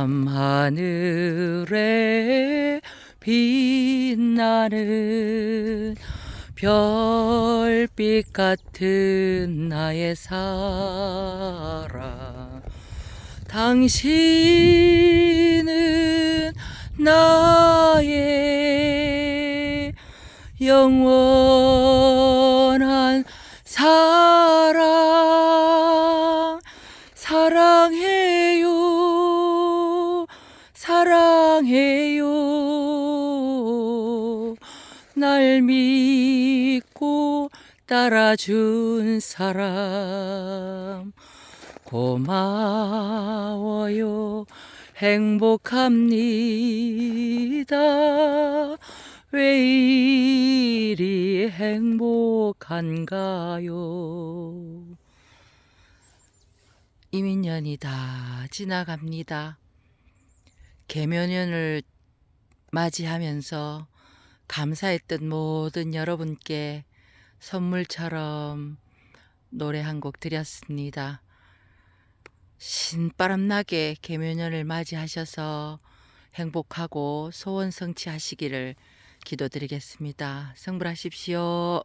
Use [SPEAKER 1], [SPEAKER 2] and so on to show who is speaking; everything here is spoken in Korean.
[SPEAKER 1] 밤하늘에 빛나는 별빛 같은 나의 사랑. 당신은 나의 영원한 사랑. 사랑해 사랑해요. 날 믿고 따라준 사람 고마워요. 행복합니다. 왜 이리 행복한가요? 이민년이 다 지나갑니다 개면연을 맞이하면서 감사했던 모든 여러분께 선물처럼 노래 한 곡 드렸습니다. 신바람 나게 개면연을 맞이하셔서 행복하고 소원 성취하시기를 기도드리겠습니다. 성불하십시오.